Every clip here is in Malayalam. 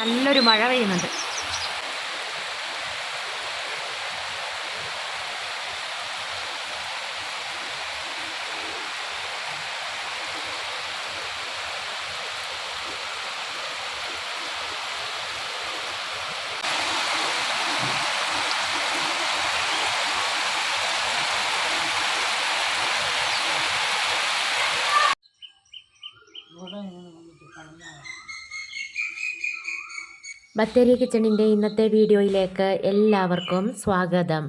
നല്ലൊരു മഴ പെയ്യുന്നുണ്ട്. ബത്തേരി കിച്ചണിന്റെ ഇന്നത്തെ വീഡിയോയിലേക്ക് എല്ലാവർക്കും സ്വാഗതം.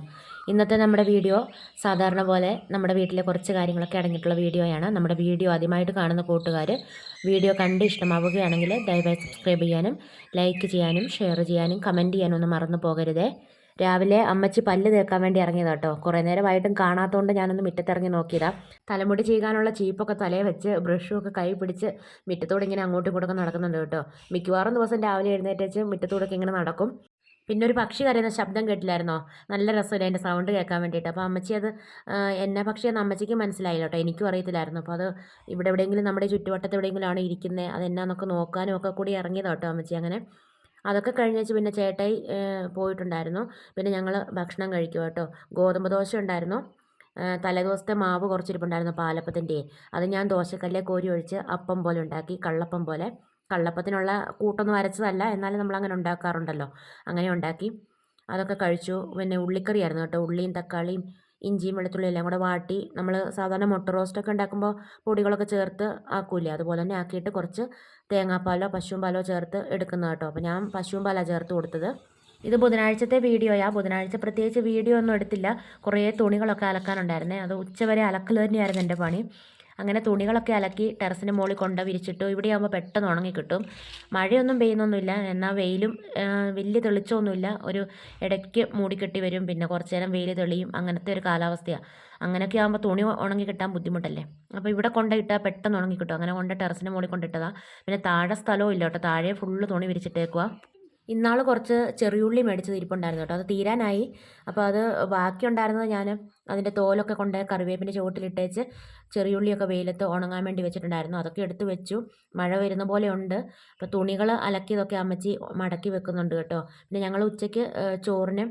ഇന്നത്തെ നമ്മുടെ വീഡിയോ സാധാരണ പോലെ നമ്മുടെ വീട്ടിലെ കുറച്ച് കാര്യങ്ങളൊക്കെ അടങ്ങിയിട്ടുള്ള വീഡിയോയാണ്. നമ്മുടെ വീഡിയോ ആദ്യമായിട്ട് കാണുന്ന കൂട്ടുകാർ വീഡിയോ കണ്ട് ഇഷ്ടമാവുകയാണെങ്കിൽ ദയവായി സബ്സ്ക്രൈബ് ചെയ്യാനും ലൈക്ക് ചെയ്യാനും ഷെയർ ചെയ്യാനും കമന്റ് ചെയ്യാനും ഒന്നും മറന്നു പോകരുതേ. രാവിലെ അമ്മച്ചി പല്ല് തേക്കാൻ വേണ്ടി ഇറങ്ങിയതാ കേട്ടോ കുറേ നേരം നേരമായിട്ടും കാണാത്തതുകൊണ്ട് ഞാനൊന്ന് മുറ്റത്തിറങ്ങി നോക്കിയതാ. തലമുടി ചെയ്യാനുള്ള ചീപ്പൊക്കെ തലയെ വെച്ച് ബ്രഷും ഒക്കെ കൈ പിടിച്ച് മുറ്റത്തോടെ ഇങ്ങനെ അങ്ങോട്ടും ഇങ്ങോട്ടും നടക്കുന്നുണ്ട് കേട്ടോ. മിക്കവാറും ദിവസം രാവിലെ എഴുന്നേറ്റ് വെച്ച് മുറ്റത്തൂടൊക്കെ ഇങ്ങനെ നടക്കും. പിന്നെ ഒരു പക്ഷി കരയുന്ന ശബ്ദം കേട്ടില്ലായിരുന്നോ? നല്ല രസമില്ല അതിന്റെ സൗണ്ട് കേൾക്കാൻ വേണ്ടിയിട്ട്. അപ്പോൾ അമ്മച്ചി അത് എന്നെ പക്ഷിയെന്ന് അമ്മച്ചിക്ക് മനസ്സിലായില്ല കേട്ടോ എനിക്കും അറിയത്തില്ലായിരുന്നു. അപ്പോൾ അത് ഇവിടെ എവിടെയെങ്കിലും നമ്മുടെ ചുറ്റുവട്ടത്ത് എവിടെയെങ്കിലും ആണ് ഇരിക്കുന്നത് അതെന്നാന്നൊക്കെ നോക്കാനും ഒക്കെ കൂടി ഇറങ്ങിയതാട്ടോ അമ്മച്ചി. അങ്ങനെ അതൊക്കെ കഴിഞ്ഞേച്ച് പിന്നെ ചേട്ടായി പോയിട്ടുണ്ടായിരുന്നു. പിന്നെ ഞങ്ങൾ ഭക്ഷണം കഴിക്കും കേട്ടോ ഗോതമ്പ് ദോശ ഉണ്ടായിരുന്നു. തലേദിവസത്തെ മാവ് കുറച്ചിരിപ്പുണ്ടായിരുന്നു പാലപ്പത്തിന്റെ. അത് ഞാൻ ദോശക്കല്ലേ കോരി ഒഴിച്ച് അപ്പം പോലെ ഉണ്ടാക്കി കള്ളപ്പം പോലെ. കള്ളപ്പത്തിനുള്ള കൂട്ടൊന്നും അരച്ചതല്ല എന്നാലും നമ്മൾ അങ്ങനെ ഉണ്ടാക്കാറുണ്ടല്ലോ. അങ്ങനെ ഉണ്ടാക്കി. അതൊക്കെ കഴിച്ചു. പിന്നെ ഉള്ളിക്കറി ആയിരുന്നു കേട്ടോ. ഉള്ളിയും തക്കാളിയും ഇഞ്ചിയും വെളുത്തുള്ളിയും എല്ലാം കൂടെ വാട്ടി നമ്മൾ സാധാരണ മുട്ട റോസ്റ്റൊക്കെ ഉണ്ടാക്കുമ്പോൾ പൊടികളൊക്കെ ചേർത്ത് ആക്കൂലേ? അതുപോലെ തന്നെ ആക്കിയിട്ട് കുറച്ച് തേങ്ങാപ്പാലോ പശുവും പാലോ ചേർത്ത് എടുക്കുന്ന കേട്ടോ. അപ്പോൾ ഞാൻ പശുവും പാലാണ് ചേർത്ത് കൊടുത്തത്. ഇത് ബുധനാഴ്ചത്തെ വീഡിയോയാ. ബുധനാഴ്ച പ്രത്യേകിച്ച് വീഡിയോ ഒന്നും എടുത്തില്ല. കുറേ തുണികളൊക്കെ അലക്കാനുണ്ടായിരുന്നേ. അത് ഉച്ചവരെ അലക്കൽ തന്നെയായിരുന്നു എന്റെ പണി. അങ്ങനെ തുണികളൊക്കെ അലക്കി ടെറസിന് മുകളിൽ കൊണ്ട് വിരിച്ചിട്ടു. ഇവിടെയാകുമ്പോൾ പെട്ടെന്ന് ഉണങ്ങി കിട്ടും മഴയൊന്നും പെയ്യുന്നൊന്നുമില്ല. എന്നാൽ വെയിലും വലിയ തെളിച്ചമൊന്നുമില്ല. ഒരു ഇടയ്ക്ക് മൂടിക്കെട്ടി വരും. പിന്നെ കുറച്ച് നേരം വെയിൽ തെളിയും. അങ്ങനത്തെ ഒരു കാലാവസ്ഥയാണ് അങ്ങനെയൊക്കെ ആകുമ്പോൾ തുണി ഉണങ്ങി കിട്ടാൻ ബുദ്ധിമുട്ടല്ലേ? അപ്പോൾ ഇവിടെ കൊണ്ട് ഇട്ടാൽ പെട്ടെന്ന് ഉണങ്ങി കിട്ടും അങ്ങനെ കൊണ്ട് ടെറസിന് മുകളിൽ കൊണ്ടിട്ടതാണ് പിന്നെ താഴെ സ്ഥലവും ഇല്ല കേട്ടോ. താഴെ ഫുള്ള് തുണി വിരിച്ചിട്ടേക്കുക ഇന്നാൾ കുറച്ച് ചെറിയുള്ളി മേടിച്ച് ഇരിപ്പുണ്ടായിരുന്നു കേട്ടോ. അത് തീരാനായി. അപ്പോൾ അത് ബാക്കിയുണ്ടായിരുന്നത് ഞാൻ അതിന്റെ തോലൊക്കെ കൊണ്ട് കറിവേപ്പിന്റെ ചുവട്ടിലിട്ടേച്ച് ചെറിയുള്ളിയൊക്കെ വെയിലത്ത് ഉണങ്ങാൻ വേണ്ടി വെച്ചിട്ടുണ്ടായിരുന്നു. അതൊക്കെ എടുത്ത് വെച്ചു. മഴ വരുന്ന പോലെ ഉണ്ട്. അപ്പോൾ തുണികൾ അലക്കിയതൊക്കെ അമ്മച്ചി മടക്കി വെക്കുന്നുണ്ട് കേട്ടോ. പിന്നെ ഞങ്ങൾ ഉച്ചയ്ക്ക് ചോറിന്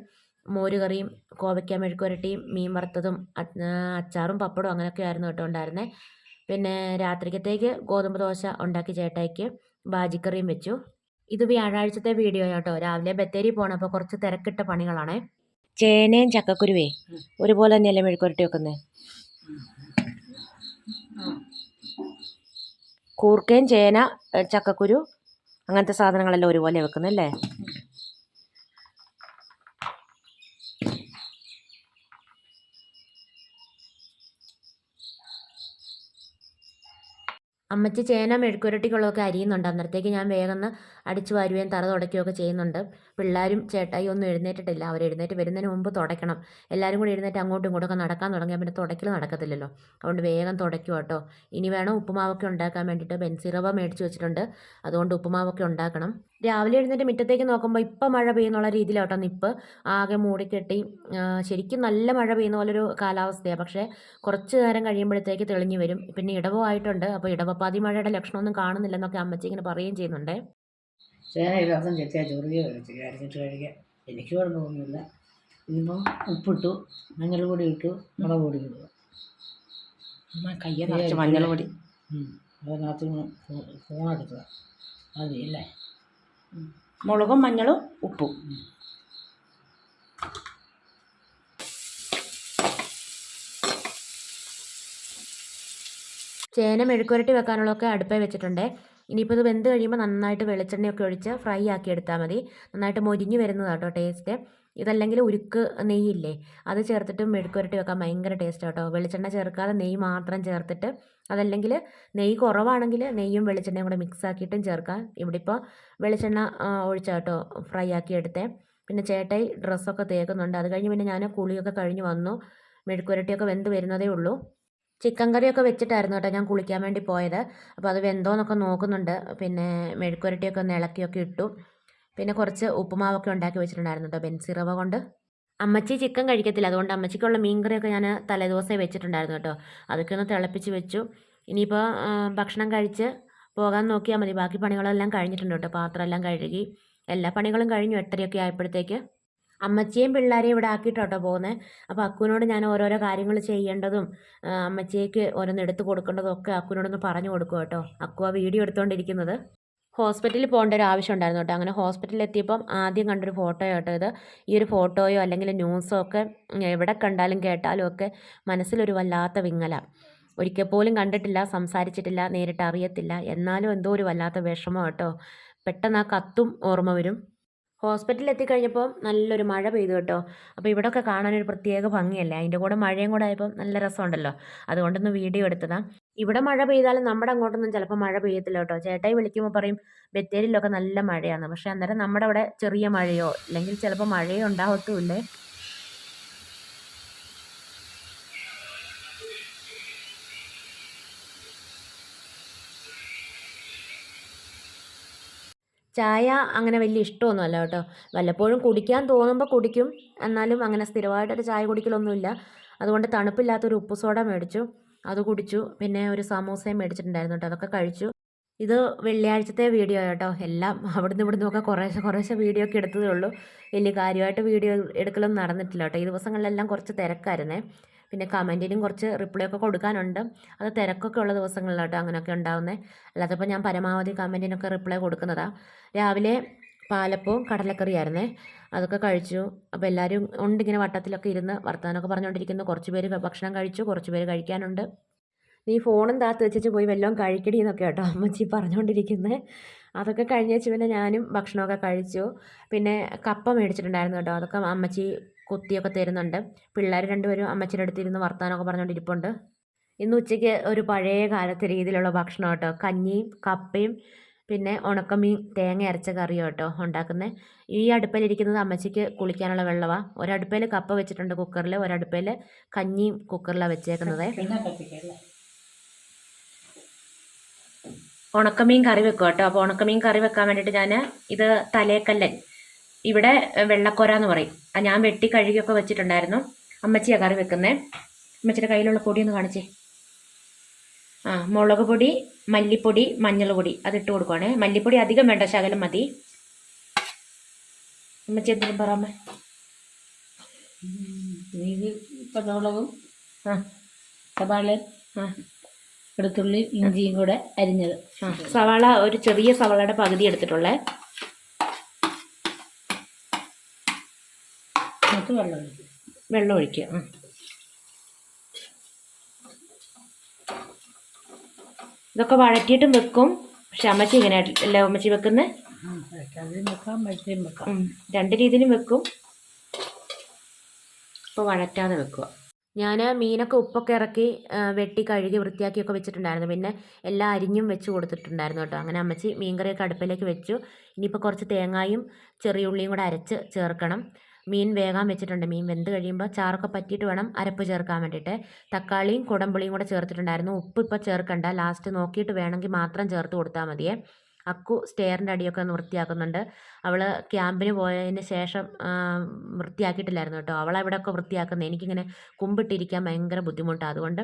മോരുകറിയും കോവയ്ക്ക മെഴുക്കുരട്ടിയും മീൻ വറുത്തതും അച്ചാറും പപ്പടവും അങ്ങനെയൊക്കെ ആയിരുന്നു കേട്ടോ ഉണ്ടായിരുന്നത് പിന്നെ രാത്രിക്കത്തേക്ക് ഗോതമ്പ് ദോശ ഉണ്ടാക്കി ചേട്ടായിക്ക് ബാജിക്കറിയും വെച്ചു. ഇത് വ്യാഴാഴ്ചത്തെ വീഡിയോ കേട്ടോ രാവിലെ ബത്തേരി പോണപ്പോൾ കുറച്ച് തിരക്കിട്ട പണികളാണ്. ചേനയും ചക്കക്കുരുവേ. ഒരുപോലെ തന്നെയല്ലേ മെഴുക്കുരട്ടി വെക്കുന്നത് കൂർക്കയും ചേന ചക്കക്കുരു അങ്ങനത്തെ സാധനങ്ങളെല്ലാം ഒരുപോലെ വെക്കുന്നല്ലേ അമ്മച്ചി ചേന മെഴുക്കുരട്ടിക്കുള്ളതൊക്കെ അരിയുന്നുണ്ട്. അന്നേരത്തേക്ക് ഞാൻ വേഗം അടിച്ചു വാരുകയും തറ തുടയ്ക്കുകയൊക്കെ ചെയ്യുന്നുണ്ട്. പിള്ളേരും ചേട്ടായി ഒന്നും എഴുന്നേറ്റിട്ടില്ല. അവർ എഴുന്നേറ്റ് വരുന്നതിന് മുമ്പ് തുടയ്ക്കണം. എല്ലാവരും കൂടി എഴുന്നേറ്റ് അങ്ങോട്ടും ഇങ്ങോട്ടൊക്കെ നടക്കാൻ തുടങ്ങിയാൽ പിന്നെ തുടയ്ക്കൽ നടക്കത്തില്ലല്ലോ. അതുകൊണ്ട് വേഗം തുടയ്ക്കും കേട്ടോ. ഇനി വേണം ഉപ്പുമാവൊക്കെ ഉണ്ടാക്കാൻ വേണ്ടിയിട്ട് ബെൻസിറവ മേടിച്ച് വെച്ചിട്ടുണ്ട്. അതുകൊണ്ട് ഉപ്പുമാവൊക്കെ ഉണ്ടാക്കണം. രാവിലെ എഴുന്നേറ്റ് മുറ്റത്തേക്ക് നോക്കുമ്പോൾ ഇപ്പം മഴ പെയ്യുന്നുള്ള രീതിയിലോട്ടോ നിപ്പ് ആകെ മൂടിക്കെട്ടി ശരിക്കും നല്ല മഴ പെയ്യുന്ന പോലൊരു കാലാവസ്ഥയാണ് പക്ഷേ കുറച്ച് നേരം കഴിയുമ്പോഴത്തേക്ക് തെളിഞ്ഞു വരും പിന്നെ ഇടവോ ആയിട്ടുണ്ട് അപ്പോൾ ഇടവപ്പാതി മഴയുടെ ലക്ഷണമൊന്നും കാണുന്നില്ലെന്നൊക്കെ അമ്മച്ചി ഇങ്ങനെ പറയുകയും ചെയ്യുന്നുണ്ട് ചേന ദിവസം ചെത്തിയാൽ ചെറിയ കഴിച്ച് അരച്ചിട്ട് കഴിക്കാൻ എനിക്ക് കുഴപ്പമൊന്നുമില്ല ഇതിപ്പം ഉപ്പിട്ടു മഞ്ഞൾ പൊടി ഇട്ടു മുളക് പൊടി കയ്യെ നിറച്ച് മഞ്ഞൾ പൊടി അതിനകത്ത് ഫോണെടുക്കുക മതി അല്ലേ മുളകും മഞ്ഞളും ഉപ്പും. ചേന മെഴുക്കുരട്ടി വെക്കാനുള്ളതൊക്കെ അടുപ്പേ വെച്ചിട്ടുണ്ട്. ഇനിയിപ്പോൾ ഇത് വെന്ത് കഴിയുമ്പോൾ നന്നായിട്ട് വെളിച്ചെണ്ണയൊക്കെ ഒഴിച്ച് ഫ്രൈ ആക്കി എടുത്താൽ മതി. നന്നായിട്ട് മൊരിഞ്ഞ് വരുന്നതാട്ടോ ടേസ്റ്റ് ഇതല്ലെങ്കിൽ ഉരുക്ക് നെയ്യില്ലേ? അത് ചേർത്തിട്ട് മെഴുക്കുരട്ടി വെക്കാൻ ഭയങ്കര ടേസ്റ്റ് കേട്ടോ വെളിച്ചെണ്ണ ചേർക്കാതെ നെയ്യ് മാത്രം ചേർത്തിട്ട് അതല്ലെങ്കിൽ നെയ്യ് കുറവാണെങ്കിൽ നെയ്യും വെളിച്ചെണ്ണയും കൂടെ മിക്സ് ആക്കിയിട്ടും ചേർക്കാം. ഇവിടെ ഇപ്പോൾ വെളിച്ചെണ്ണ ഒഴിച്ചാട്ടോ ഫ്രൈ ആക്കി എടുത്തേ. പിന്നെ ചേട്ടായി ഡ്രസ്സൊക്കെ തേക്കുന്നുണ്ട്. അത് കഴിഞ്ഞ് പിന്നെ ഞാൻ കുളിയൊക്കെ കഴിഞ്ഞ് വന്നു. മെഴുക്കുരട്ടിയൊക്കെ വെന്ത് വരുന്നതേ ഉള്ളൂ. ചിക്കൻ കറിയൊക്കെ വെച്ചിട്ടായിരുന്നു കേട്ടോ ഞാൻ കുളിക്കാൻ വേണ്ടി പോയത്. അപ്പോൾ അത് വെന്തോന്നൊക്കെ നോക്കുന്നുണ്ട്. പിന്നെ മെഴുക്കുരട്ടിയൊക്കെ ഒന്ന് ഇളക്കിയൊക്കെ ഇട്ടു. പിന്നെ കുറച്ച് ഉപ്പുമാവൊക്കെ ഉണ്ടാക്കി വെച്ചിട്ടുണ്ടായിരുന്നു കേട്ടോ ബെൻസിറവ കൊണ്ട്. അമ്മച്ചി ചിക്കൻ കഴിക്കത്തില്ല. അതുകൊണ്ട് അമ്മച്ചിക്കുള്ള മീൻകറിയൊക്കെ ഞാൻ തലേദിവസമേ വെച്ചിട്ടുണ്ടായിരുന്നു കേട്ടോ. അതൊക്കെ ഒന്ന് തിളപ്പിച്ച് വെച്ചു. ഇനിയിപ്പോൾ ഭക്ഷണം കഴിച്ച് പോകാൻ നോക്കിയാൽ മതി. ബാക്കി പണികളെല്ലാം കഴിഞ്ഞിട്ടുണ്ട് കേട്ടോ. പാത്രമെല്ലാം കഴുകി. എല്ലാ പണികളും കഴിഞ്ഞു. എട്ടരയൊക്കെ ആയപ്പോഴത്തേക്ക് അമ്മച്ചിയും പിള്ളേരെയും ഇവിടെ ആക്കിയിട്ടോ പോകുന്നത് അപ്പോൾ അക്കുവിനോട് ഞാൻ ഓരോരോ കാര്യങ്ങൾ ചെയ്യേണ്ടതും അമ്മച്ചിക്ക് ഓരോന്ന് എടുത്ത് കൊടുക്കേണ്ടതും ഒക്കെ അക്കുവിനോടൊന്ന് പറഞ്ഞു കൊടുക്കും കേട്ടോ. അക്കു ആ വീഡിയോ എടുത്തുകൊണ്ടിരിക്കുന്നത് ഹോസ്പിറ്റലിൽ പോകേണ്ട ഒരു ആവശ്യം ഉണ്ടായിരുന്നു കേട്ടോ. അങ്ങനെ ഹോസ്പിറ്റലിൽ എത്തിയപ്പം ആദ്യം കണ്ടൊരു ഫോട്ടോ കേട്ടോ ഇത്. ഈ ഒരു ഫോട്ടോയോ അല്ലെങ്കിൽ ന്യൂസോ ഒക്കെ എവിടെ കണ്ടാലും കേട്ടാലും ഒക്കെ മനസ്സിലൊരു വല്ലാത്ത വിങ്ങല. ഒരിക്കൽ പോലും കണ്ടിട്ടില്ല സംസാരിച്ചിട്ടില്ല നേരിട്ട് അറിയത്തില്ല. എന്നാലും എന്തോ ഒരു വല്ലാത്ത വിഷമം കേട്ടോ. പെട്ടെന്ന് ആ കത്തും ഓർമ്മ വരും. ഹോസ്പിറ്റലിൽ എത്തിക്കഴിഞ്ഞപ്പോൾ നല്ലൊരു മഴ പെയ്തു കേട്ടോ. അപ്പോൾ ഇവിടെയൊക്കെ കാണാനൊരു പ്രത്യേക ഭംഗിയല്ലേ? അതിന്റെ കൂടെ മഴയും കൂടെ ആയപ്പോൾ നല്ല രസമുണ്ടല്ലോ. അതുകൊണ്ടൊന്ന് വീഡിയോ എടുത്തതാണ് ഇവിടെ മഴ പെയ്താലും നമ്മുടെ അങ്ങോട്ടൊന്നും ചിലപ്പോൾ മഴ പെയ്യത്തില്ല കേട്ടോ. ചേട്ടായി വിളിക്കുമ്പോൾ പറയും ബത്തേരിയിലൊക്കെ നല്ല മഴയാണ് പക്ഷേ അന്നേരം നമ്മുടെ അവിടെ ചെറിയ മഴയോ അല്ലെങ്കിൽ ചിലപ്പോൾ മഴയോ ഉണ്ടാവത്തുമില്ലേ ചായ അങ്ങനെ വലിയ ഇഷ്ടമൊന്നുമല്ല കേട്ടോ. വല്ലപ്പോഴും കുടിക്കാൻ തോന്നുമ്പോൾ കുടിക്കും. എന്നാലും അങ്ങനെ സ്ഥിരമായിട്ടൊരു ചായ കുടിക്കലൊന്നുമില്ല. അതുകൊണ്ട് തണുപ്പില്ലാത്തൊരു ഉപ്പ് സോഡ മേടിച്ചു. അത് കുടിച്ചു. പിന്നെ ഒരു സമൂസയും മേടിച്ചിട്ടുണ്ടായിരുന്നു കേട്ടോ. അതൊക്കെ കഴിച്ചു. ഇത് വെള്ളിയാഴ്ചത്തെ വീഡിയോ കേട്ടോ. എല്ലാം അവിടുന്ന് ഇവിടുന്ന് ഒക്കെ കുറേശ്ശെ കുറേശ്ശെ വീഡിയോ ഒക്കെ എടുത്തതേ ഉള്ളൂ. വലിയ കാര്യമായിട്ട് വീഡിയോ എടുക്കലൊന്നും നടന്നിട്ടില്ല കേട്ടോ. ഈ ദിവസങ്ങളിലെല്ലാം കുറച്ച് തിരക്കായിരുന്നേ. പിന്നെ കമന്റിനും കുറച്ച് റിപ്ലൈ ഒക്കെ കൊടുക്കാനുണ്ട്. അത് തിരക്കൊക്കെ ഉള്ള ദിവസങ്ങളിലാട്ടോ അങ്ങനെയൊക്കെ ഉണ്ടാവുന്നത് അല്ലാതെ ഇപ്പോൾ ഞാൻ പരമാവധി കമന്റിനൊക്കെ റിപ്ലൈ കൊടുക്കുന്നതാണ് രാവിലെ പാലപ്പവും കടലക്കറിയായിരുന്നേ. അതൊക്കെ കഴിച്ചു. അപ്പോൾ എല്ലാവരും ഉണ്ട് ഇങ്ങനെ വട്ടത്തിലൊക്കെ ഇരുന്ന് വർത്തമാനമൊക്കെ പറഞ്ഞുകൊണ്ടിരിക്കുന്നു കുറച്ച് പേര് ഭക്ഷണം കഴിച്ചു കുറച്ച് പേര് കഴിക്കാനുണ്ട്. നീ ഫോണും താത്ത് വെച്ചിട്ട് പോയി വല്ലതും കഴിക്കടി എന്നൊക്കെ കേട്ടോ അമ്മച്ചി പറഞ്ഞുകൊണ്ടിരിക്കുന്നത് അതൊക്കെ കഴിഞ്ഞ വെച്ച് പിന്നെ ഞാനും ഭക്ഷണമൊക്കെ കഴിച്ചു. പിന്നെ കപ്പ മേടിച്ചിട്ടുണ്ടായിരുന്നു കേട്ടോ. അതൊക്കെ അമ്മച്ചി കുത്തിയൊക്കെ തരുന്നുണ്ട്. പിള്ളേർ രണ്ടുപേരും അമ്മച്ചിയുടെ അടുത്തിരുന്ന് വർത്തമാനമൊക്കെ പറഞ്ഞുകൊണ്ടിരിപ്പുണ്ട് ഇന്ന് ഉച്ചയ്ക്ക് ഒരു പഴയ കാലത്തെ രീതിയിലുള്ള ഭക്ഷണം കേട്ടോ. കഞ്ഞിയും കപ്പയും പിന്നെ ഉണക്കമീൻ തേങ്ങ അരച്ച കറിയോ കേട്ടോ ഉണ്ടാക്കുന്നത് ഈ അടുപ്പിലിരിക്കുന്നത് അമ്മച്ചിക്ക് കുളിക്കാനുള്ള വെള്ളമാണ് ഒരടുപ്പയിൽ കപ്പ വെച്ചിട്ടുണ്ട് കുക്കറിൽ ഒരടുപ്പയിൽ കഞ്ഞിയും കുക്കറിലാണ് വെച്ചേക്കുന്നത്. ഉണക്കമീൻ കറി വെക്കും കേട്ടോ. അപ്പോൾ ഉണക്കമീൻ കറി വെക്കാൻ വേണ്ടിയിട്ട് ഞാൻ ഇത് തലേക്കല്ലൻ ഇവിടെ വെള്ളക്കോര എന്ന് പറയും. ഞാൻ വെട്ടി കഴുകിയൊക്കെ വെച്ചിട്ടുണ്ടായിരുന്നു. അമ്മച്ചിയാണ് കറി വെക്കുന്നത് അമ്മച്ചിയുടെ കയ്യിലുള്ള പൊടി ഒന്ന് കാണിച്ചേ. ആ മുളക് പൊടി മല്ലിപ്പൊടി മഞ്ഞൾ പൊടി അതിട്ട് കൊടുക്കുവാണേ. മല്ലിപ്പൊടി അധികം വേണ്ട ശകലം മതി. അമ്മച്ചി എന്തെങ്കിലും പറയാമേ പച്ചമുളകും സവാള വെളുത്തുള്ളി ഇഞ്ചിയും കൂടെ അരിഞ്ഞത്. സവാള ഒരു ചെറിയ സവാളയുടെ പകുതി എടുത്തിട്ടുള്ളേ. വെള്ളം ഒഴിക്കുക. വെള്ളം ഒഴിക്കുക. ഇതൊക്കെ വഴറ്റിയിട്ടും വെക്കും. പക്ഷെ അമ്മച്ചി ഇങ്ങനെ അല്ല അമ്മച്ചി വെക്കുന്നത് രണ്ട് രീതിയിലും വെക്കും. ഇപ്പോൾ വഴറ്റാതെ വെക്കുക ഞാൻ മീനൊക്കെ ഉപ്പൊക്കെ ഇറക്കി വെട്ടി കഴുകി വൃത്തിയാക്കിയൊക്കെ വെച്ചിട്ടുണ്ടായിരുന്നു. പിന്നെ എല്ലാ അരിഞ്ഞും വെച്ച് കൊടുത്തിട്ടുണ്ടായിരുന്നു കേട്ടോ. അങ്ങനെ അമ്മച്ചി മീൻകറിയൊക്കെ അടുപ്പിലേക്ക് വെച്ചു. ഇനിയിപ്പോൾ കുറച്ച് തേങ്ങായും ചെറിയ ഉള്ളിയും കൂടെ അരച്ച് ചേർക്കണം. മീൻ വേകാൻ വെച്ചിട്ടുണ്ട്. മീൻ വെന്ത് കഴിയുമ്പോൾ ചാറൊക്കെ പറ്റിയിട്ട് വേണം അരപ്പ് ചേർക്കാൻ വേണ്ടിയിട്ട്. തക്കാളിയും കുടമ്പുളിയും കൂടെ ചേർത്തിട്ടുണ്ടായിരുന്നു. ഉപ്പ് ഇപ്പോൾ ചേർക്കണ്ട. ലാസ്റ്റ് നോക്കിയിട്ട് വേണമെങ്കിൽ മാത്രം ചേർത്ത് കൊടുത്താൽ മതിയേ. അക്കു സ്റ്റെയറിന്റെ അടിയൊക്കെ ഒന്ന് വൃത്തിയാക്കുന്നുണ്ട്. അവൾ ക്യാമ്പിന് പോയതിന് ശേഷം വൃത്തിയാക്കിയിട്ടില്ലായിരുന്നു കേട്ടോ. അവളെ ഇവിടെയൊക്കെ വൃത്തിയാക്കുന്നത് എനിക്കിങ്ങനെ കുമ്പിട്ടിരിക്കാൻ ഭയങ്കര ബുദ്ധിമുട്ടാണ് അതുകൊണ്ട്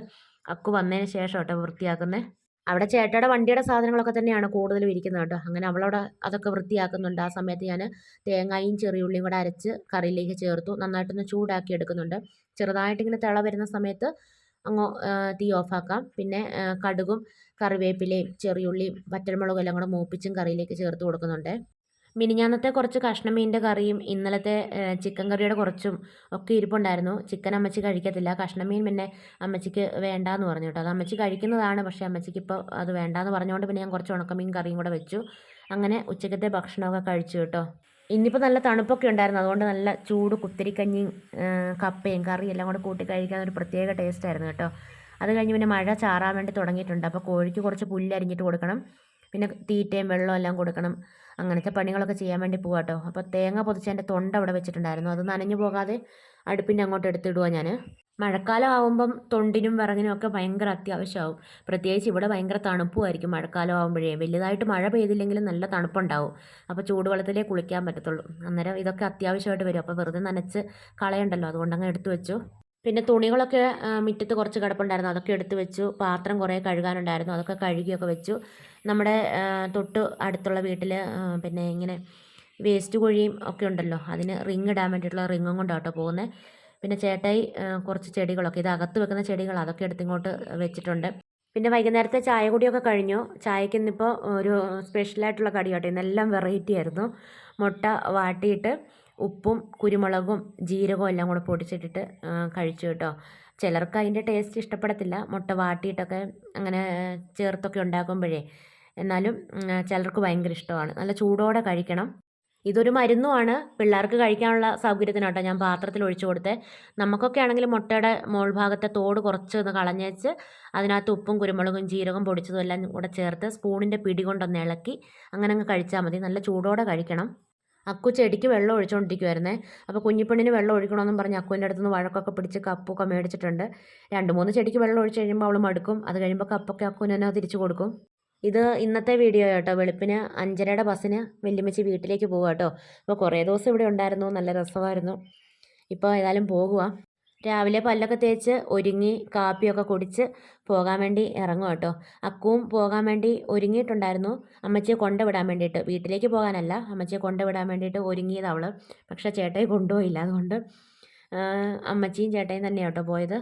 അക്കു വന്നതിന് ശേഷം കേട്ടോ വൃത്തിയാക്കുന്നത് അവിടെ ചേട്ടയുടെ വണ്ടിയുടെ സാധനങ്ങളൊക്കെ തന്നെയാണ് കൂടുതലും ഇരിക്കുന്നത് കേട്ടോ. അങ്ങനെ അവളവിടെ അതൊക്കെ വൃത്തിയാക്കുന്നുണ്ട്. ആ സമയത്ത് ഞാൻ തേങ്ങയും ചെറിയുള്ളിയും കൂടെ അരച്ച് കറിയിലേക്ക് ചേർത്തു. നന്നായിട്ടൊന്ന് ചൂടാക്കി എടുക്കുന്നുണ്ട്. ചെറുതായിട്ടിങ്ങനെ തിള വരുന്ന സമയത്ത് അങ്ങ് തീ ഓഫാക്കാം പിന്നെ കടുകും കറിവേപ്പിലയും ചെറിയുള്ളിയും വറ്റൽമുളകും എല്ലാം കൂടെ മൂപ്പിച്ചും കറിയിലേക്ക് ചേർത്ത് കൊടുക്കുന്നുണ്ട്. മിനിഞ്ഞാന്നത്തെ കുറച്ച് കഷ്ണം മീനിന്റെ കറിയും ഇന്നലത്തെ ചിക്കൻ കറിയുടെ കുറച്ചും ഒക്കെ ഇരിപ്പുണ്ടായിരുന്നു. ചിക്കൻ അമ്മച്ചി കഴിക്കത്തില്ല. കഷ്ണം മീൻ പിന്നെ അമ്മച്ചിക്ക് വേണ്ടാന്ന് പറഞ്ഞു കേട്ടോ. അത് അമ്മച്ചി കഴിക്കുന്നതാണ്. പക്ഷേ അമ്മച്ചിക്ക് ഇപ്പോൾ അത് വേണ്ടാന്ന് പറഞ്ഞുകൊണ്ട് പിന്നെ ഞാൻ കുറച്ച് ഉണക്കമീൻ കറിയും കൂടെ വെച്ചു. അങ്ങനെ ഉച്ചക്കത്തെ ഭക്ഷണമൊക്കെ കഴിച്ചു കേട്ടോ. ഇന്നിപ്പോൾ നല്ല തണുപ്പൊക്കെ ഉണ്ടായിരുന്നു. അതുകൊണ്ട് നല്ല ചൂട് കുത്തിരിക്കഞ്ഞിയും കപ്പയും കറിയും എല്ലാം കൂടെ കൂട്ടി കഴിക്കാൻ ഒരു പ്രത്യേക ടേസ്റ്റ് ആയിരുന്നു കേട്ടോ. അത് കഴിഞ്ഞ് പിന്നെ മഴ ചാറാൻ വേണ്ടി തുടങ്ങിയിട്ടുണ്ട്. അപ്പോൾ കോഴിക്ക് കുറച്ച് പുല്ല് അരിഞ്ഞിട്ട് കൊടുക്കണം. പിന്നെ തീറ്റയും വെള്ളവും എല്ലാം കൊടുക്കണം. അങ്ങനത്തെ പണികളൊക്കെ ചെയ്യാൻ വേണ്ടി പോവാ കേട്ടോ അപ്പോൾ തേങ്ങ പൊതിച്ച് എന്റെ തൊണ്ട അവിടെ വെച്ചിട്ടുണ്ടായിരുന്നു. അത് നനഞ്ഞു പോകാതെ അടുപ്പിന്റെ അങ്ങോട്ട് എടുത്തിടുക ഞാൻ മഴക്കാലം ആകുമ്പം തൊണ്ടിനും വിറകിനും ഒക്കെ ഭയങ്കര അത്യാവശ്യമാവും. പ്രത്യേകിച്ച് ഇവിടെ ഭയങ്കര തണുപ്പുമായിരിക്കും മഴക്കാലം ആകുമ്പോഴേ വലുതായിട്ട് മഴ പെയ്തില്ലെങ്കിലും നല്ല തണുപ്പുണ്ടാവും. അപ്പോൾ ചൂടുവെള്ളത്തിലേ കുളിക്കാൻ പറ്റത്തുള്ളൂ. അന്നേരം ഇതൊക്കെ അത്യാവശ്യമായിട്ട് വരും. അപ്പോൾ വെറുതെ നനച്ച് കളയണ്ടല്ലോ. അതുകൊണ്ട് അങ്ങ് എടുത്തു വെച്ചു. പിന്നെ തുണികളൊക്കെ മുറ്റത്ത് കുറച്ച് കിടപ്പുണ്ടായിരുന്നു. അതൊക്കെ എടുത്ത് വെച്ചു. പാത്രം കുറേ കഴുകാനുണ്ടായിരുന്നു. അതൊക്കെ കഴുകിയൊക്കെ വെച്ചു. നമ്മുടെ തൊട്ട് അടുത്തുള്ള വീട്ടിൽ പിന്നെ ഇങ്ങനെ വേസ്റ്റ് കുഴിയും ഒക്കെ ഉണ്ടല്ലോ. അതിന് റിങ് ഇടാൻ വേണ്ടിയിട്ടുള്ള റിങ്ങും കൊണ്ടാണ് കേട്ടോ പോകുന്നത് പിന്നെ ചേട്ടായി കുറച്ച് ചെടികളൊക്കെ ഇത് അകത്ത് വെക്കുന്ന ചെടികൾ അതൊക്കെ എടുത്തിങ്ങോട്ട് വെച്ചിട്ടുണ്ട്. പിന്നെ വൈകുന്നേരത്തെ ചായ കുടിയൊക്കെ കഴിഞ്ഞു. ചായക്ക് ഇന്നിപ്പോൾ ഒരു സ്പെഷ്യലായിട്ടുള്ള കടി കേട്ടോ ഇന്നെല്ലാം വെറൈറ്റി ആയിരുന്നു. മുട്ട വാട്ടിയിട്ട് ഉപ്പും കുരുമുളകും ജീരകവും എല്ലാം കൂടെ പൊടിച്ചിട്ടിട്ട് കഴിച്ചു കേട്ടോ. ചിലർക്ക് അതിന്റെ ടേസ്റ്റ് ഇഷ്ടപ്പെടത്തില്ല. മുട്ട വാട്ടിയിട്ടൊക്കെ അങ്ങനെ ചേർത്തൊക്കെ ഉണ്ടാക്കുമ്പോഴേ. എന്നാലും ചിലർക്ക് ഭയങ്കര ഇഷ്ടമാണ്. നല്ല ചൂടോടെ കഴിക്കണം. ഇതൊരു മരുന്നുമാണ്. പിള്ളേർക്ക് കഴിക്കാനുള്ള സൗകര്യത്തിനാട്ടോ ഞാൻ പാത്രത്തിൽ ഒഴിച്ചു കൊടുത്തെ. നമുക്കൊക്കെ ആണെങ്കിൽ മുട്ടയുടെ മോൾ ഭാഗത്തെ തോട് കുറച്ച് ഒന്ന് കളഞ്ഞേച്ച് അതിനകത്ത് ഉപ്പും കുരുമുളകും ജീരകം പൊടിച്ചതും എല്ലാം കൂടെ ചേർത്ത് സ്പൂണിന്റെ പിടി കൊണ്ടൊന്ന് ഇളക്കി അങ്ങനെ അങ്ങ് കഴിച്ചാൽ മതി. നല്ല ചൂടോടെ കഴിക്കണം. അക്കു ചെടിക്ക് വെള്ളം ഒഴിച്ചുകൊണ്ടിരിക്കുമായിരുന്നേ അപ്പോൾ കുഞ്ഞിപ്പെണ്ണിന് വെള്ളം ഒഴിക്കണമെന്നും പറഞ്ഞ് അക്കുവിന്റെ അടുത്തുനിന്ന് വഴക്കൊക്കെ പിടിച്ച് കപ്പൊക്കെ മേടിച്ചിട്ടുണ്ട്. രണ്ട് മൂന്ന് ചെടിക്ക് വെള്ളം ഒഴിച്ച് കഴിയുമ്പോൾ അവൾ മടുക്കും. അത് കഴിയുമ്പോൾ കപ്പൊക്കെ അക്കുവിന് തന്നെ തിരിച്ചു കൊടുക്കും. ഇത് ഇന്നത്തെ വീഡിയോ കേട്ടോ. വെളുപ്പിന് അഞ്ചരയുടെ ബസ്സിന് വെല്ലുമിച്ച് വീട്ടിലേക്ക് പോകുക കേട്ടോ. അപ്പോൾ കുറേ ദിവസം ഇവിടെ ഉണ്ടായിരുന്നു. നല്ല രസമായിരുന്നു. ഇപ്പോൾ ഏതായാലും പോകുക രാവിലെ പല്ലൊക്കെ തേച്ച് ഒരുങ്ങി കാപ്പിയൊക്കെ കുടിച്ച് പോകാൻ വേണ്ടി ഇറങ്ങും കേട്ടോ. അക്കുവും പോകാൻ വേണ്ടി ഒരുങ്ങിയിട്ടുണ്ടായിരുന്നു. അമ്മച്ചിയെ കൊണ്ടുവിടാൻ വേണ്ടിയിട്ട്. വീട്ടിലേക്ക് പോകാനല്ല. അമ്മച്ചിയെ കൊണ്ടുവിടാൻ വേണ്ടിയിട്ട് ഒരുങ്ങിയത് അവൾ പക്ഷേ ചേട്ടായി കൊണ്ടുപോയില്ല. അതുകൊണ്ട് അമ്മച്ചിയും ചേട്ടായും തന്നെയാണ് കേട്ടോ പോയത്.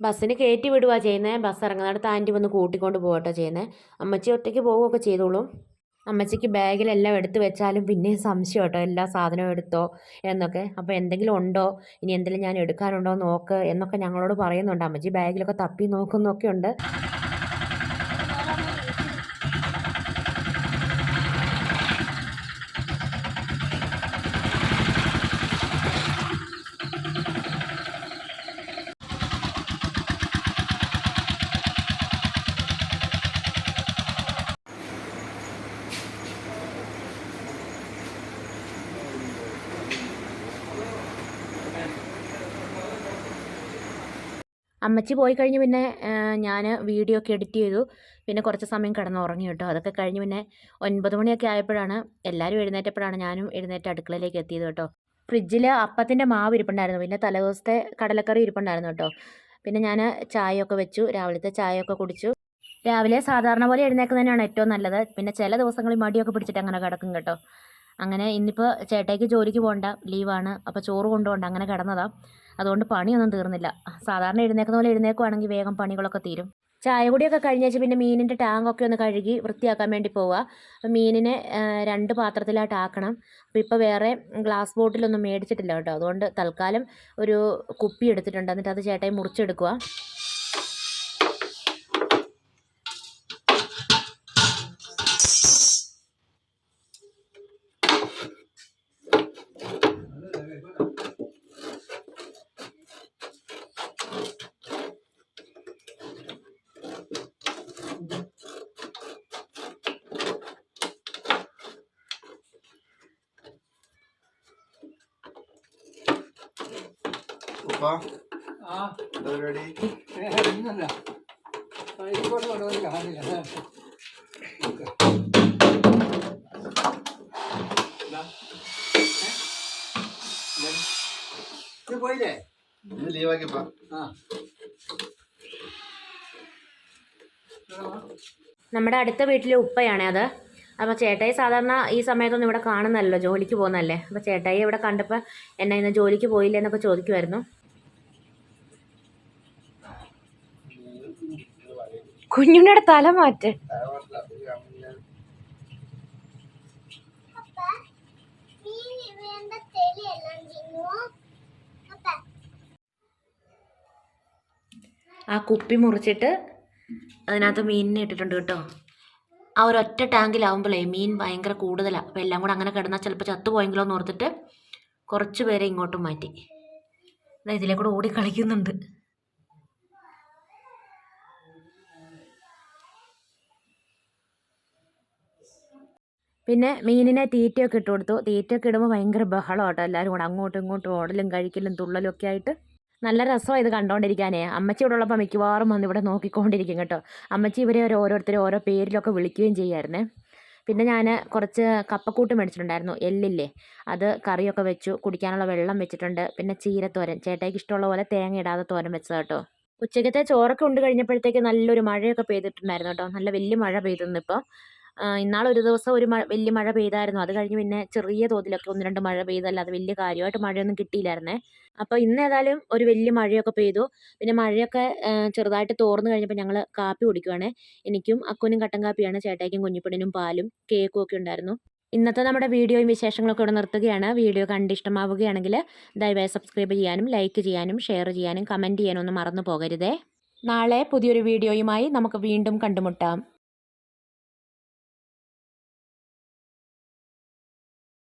ബസ്സിന് കയറ്റി വിടുക ചെയ്യുന്നത് ബസ് ഇറങ്ങുന്നിടത്ത് ആന്റി വന്ന് കൂട്ടിക്കൊണ്ട് പോകട്ടോ ചെയ്യുന്നത് അമ്മച്ചി ഒറ്റയ്ക്ക് പോവുകയൊക്കെ ചെയ്തോളും. അമ്മച്ചിക്ക് ബാഗിലെല്ലാം എടുത്തു വെച്ചാലും പിന്നെയും സംശയം കേട്ടോ എല്ലാ സാധനവും എടുത്തോ എന്നൊക്കെ. അപ്പോൾ എന്തെങ്കിലും ഉണ്ടോ? ഇനി എന്തെങ്കിലും ഞാൻ എടുക്കാനുണ്ടോ നോക്ക് എന്നൊക്കെ ഞങ്ങളോട് പറയുന്നുണ്ട്. അമ്മച്ചി ബാഗിലൊക്കെ തപ്പി നോക്കുന്നൊക്കെ ഉണ്ട്. അമ്മച്ചി പോയി കഴിഞ്ഞ് പിന്നെ ഞാൻ വീഡിയോ ഒക്കെ എഡിറ്റ് ചെയ്തു. പിന്നെ കുറച്ച് സമയം കിടന്ന് ഉറങ്ങി കേട്ടോ. അതൊക്കെ കഴിഞ്ഞ് പിന്നെ ഒൻപത് മണിയൊക്കെ ആയപ്പോഴാണ് എല്ലാവരും എഴുന്നേറ്റപ്പോഴാണ് ഞാനും എഴുന്നേറ്റ് അടുക്കളയിലേക്ക് എത്തിയത് കേട്ടോ. ഫ്രിഡ്ജിൽ അപ്പത്തിന്റെ മാവ് ഇരിപ്പുണ്ടായിരുന്നു. പിന്നെ തലേദിവസത്തെ കടലക്കറി ഇരിപ്പുണ്ടായിരുന്നു കേട്ടോ. പിന്നെ ഞാൻ ചായയൊക്കെ വെച്ചു. രാവിലത്തെ ചായയൊക്കെ കുടിച്ചു. രാവിലെ സാധാരണ പോലെ എഴുന്നേക്കുന്നതിനാണ് ഏറ്റവും നല്ലത്. പിന്നെ ചില ദിവസങ്ങളിൽ മടിയൊക്കെ പിടിച്ചിട്ട് അങ്ങനെ കിടക്കും കേട്ടോ. അങ്ങനെ ഇന്നിപ്പോൾ ചേട്ടായിക്ക് ജോലിക്ക് പോകണ്ട ലീവാണ്. അപ്പോൾ ചോറ് കൊണ്ടുപോകണ്ട അങ്ങനെ കിടന്നതാണ് അതുകൊണ്ട് പണിയൊന്നും തീർന്നില്ല. സാധാരണ എഴുന്നേക്കുന്ന പോലെ എഴുന്നേക്കുവാണെങ്കിൽ വേഗം പണികളൊക്കെ തീരും. ചായ കൂടിയൊക്കെ കഴിഞ്ഞേച്ച് പിന്നെ മീനിന്റെ ടാങ്കൊക്കെ ഒന്ന് കഴുകി വൃത്തിയാക്കാൻ വേണ്ടി പോവുക അപ്പോൾ മീനിനെ രണ്ട് പാത്രത്തിലായിട്ട് ആക്കണം. അപ്പോൾ ഇപ്പോൾ വേറെ ഗ്ലാസ് ബോട്ടിലൊന്നും മേടിച്ചിട്ടില്ല കേട്ടോ. അതുകൊണ്ട് തൽക്കാലം ഒരു കുപ്പി എടുത്തിട്ടുണ്ട്. എന്നിട്ട് അത് ചേട്ടായി മുറിച്ചെടുക്കുക എന്താ പരിപാടി? കൊണ്ടുവന്ന് കാണില്ല. ഇത് പോയില്ലേ? ഇന്ന് ലീവാക്കിപ്പ ആ. നമ്മുടെ അടുത്ത വീട്ടിലെ ഉപ്പയാണേ അത്. അപ്പോൾ ചേട്ടായി സാധാരണ ഈ സമയത്തൊന്നും ഇവിടെ കാണുന്നല്ലോ ജോലിക്ക് പോകുന്നതല്ലേ? അപ്പോൾ ചേട്ടായി ഇവിടെ കണ്ടപ്പോൾ എന്നാ ഇന്ന് ജോലിക്ക് പോയില്ലേ എന്നൊക്കെ ചോദിക്കുമായിരുന്നു കുഞ്ഞുണ്ണിയുടെ തല മാറ്റ്. ആ കുപ്പി മുറിച്ചിട്ട് അതിനകത്ത് മീനിനെ ഇട്ടിട്ടുണ്ട് കേട്ടോ. ആ ഒരൊറ്റ ടാങ്കിലാവുമ്പോഴേ മീൻ ഭയങ്കര കൂടുതലാണ് അപ്പോൾ എല്ലാം കൂടെ അങ്ങനെ കിടന്നാൽ ചിലപ്പോൾ ചത്തുപോയെങ്കിലോ എന്ന് ഓർത്തിട്ട് കുറച്ച് പേരെ ഇങ്ങോട്ടും മാറ്റി. ദാ ഇതിലെ കൂടെ ഓടി കളിക്കുന്നുണ്ട്. പിന്നെ മീനിനെ തീറ്റയൊക്കെ ഇട്ട് കൊടുത്തു. തീറ്റയൊക്കെ ഇടുമ്പോൾ ഭയങ്കര ബഹളം കേട്ടോ എല്ലാവരും കൂടെ. അങ്ങോട്ടും ഇങ്ങോട്ടും ഓടലും കഴിക്കലും തുള്ളലും ഒക്കെ ആയിട്ട് നല്ല രസമാണ് ഇത് കണ്ടുകൊണ്ടിരിക്കാനേ അമ്മച്ചി ഇവിടെ ഉള്ളപ്പോൾ മിക്കവാറും വന്ന് ഇവിടെ നോക്കിക്കൊണ്ടിരിക്കും കേട്ടോ. അമ്മച്ചി ഇവരെ ഒരു ഓരോരുത്തരെ ഓരോ പേരിലൊക്കെ വിളിക്കുകയും ചെയ്യായിരുന്നേ. പിന്നെ ഞാൻ കുറച്ച് കപ്പക്കൂട്ട് മേടിച്ചിട്ടുണ്ടായിരുന്നു. എല്ലില്ലേ. അത് കറിയൊക്കെ വെച്ചു. കുടിക്കാനുള്ള വെള്ളം വെച്ചിട്ടുണ്ട്. പിന്നെ ചീരത്തോരൻ. ചേട്ടായിക്ക് ഇഷ്ടമുള്ള പോലെ തേങ്ങ ഇടാതെ തോരൻ വെച്ചത് കേട്ടോ. ഉച്ചക്കത്തെ ചോറൊക്കെ ഉണ്ട് കഴിഞ്ഞപ്പോഴത്തേക്ക് നല്ലൊരു മഴയൊക്കെ പെയ്തിട്ടുണ്ടായിരുന്നു കേട്ടോ. നല്ല വലിയ മഴ പെയ്തിരുന്നു ഇപ്പോൾ ഇന്നാളൊരു ദിവസം ഒരു മഴ വലിയ മഴ പെയ്തായിരുന്നു. അത് കഴിഞ്ഞ് പിന്നെ ചെറിയ തോതിലൊക്കെ ഒന്ന് രണ്ട് മഴ പെയ്തല്ലാതെ വലിയ കാര്യമായിട്ട് മഴയൊന്നും കിട്ടിയില്ലായിരുന്നേ. അപ്പോൾ ഇന്ന് ഏതായാലും ഒരു വലിയ മഴയൊക്കെ പെയ്തു. പിന്നെ മഴയൊക്കെ ചെറുതായിട്ട് തോർന്നു കഴിഞ്ഞപ്പോൾ ഞങ്ങൾ കാപ്പി കുടിക്കുവാണേ. എനിക്കും അക്കുനും കട്ടൻ കാപ്പിയാണ് ചേട്ടായിക്കും കുഞ്ഞിപ്പെണ്ണിനും പാലും കേക്കും ഒക്കെ ഉണ്ടായിരുന്നു. ഇന്നത്തെ നമ്മുടെ വീഡിയോയും വിശേഷങ്ങളൊക്കെ ഇവിടെ നിർത്തുകയാണ്. വീഡിയോ കണ്ട് ഇഷ്ടമാവുകയാണെങ്കിൽ ദയവായി സബ്സ്ക്രൈബ് ചെയ്യാനും ലൈക്ക് ചെയ്യാനും ഷെയർ ചെയ്യാനും കമന്റ് ചെയ്യാനും ഒന്നും മറന്നു പോകരുതേ. നാളെ പുതിയൊരു വീഡിയോയുമായി നമുക്ക് വീണ്ടും കണ്ടുമുട്ടാം.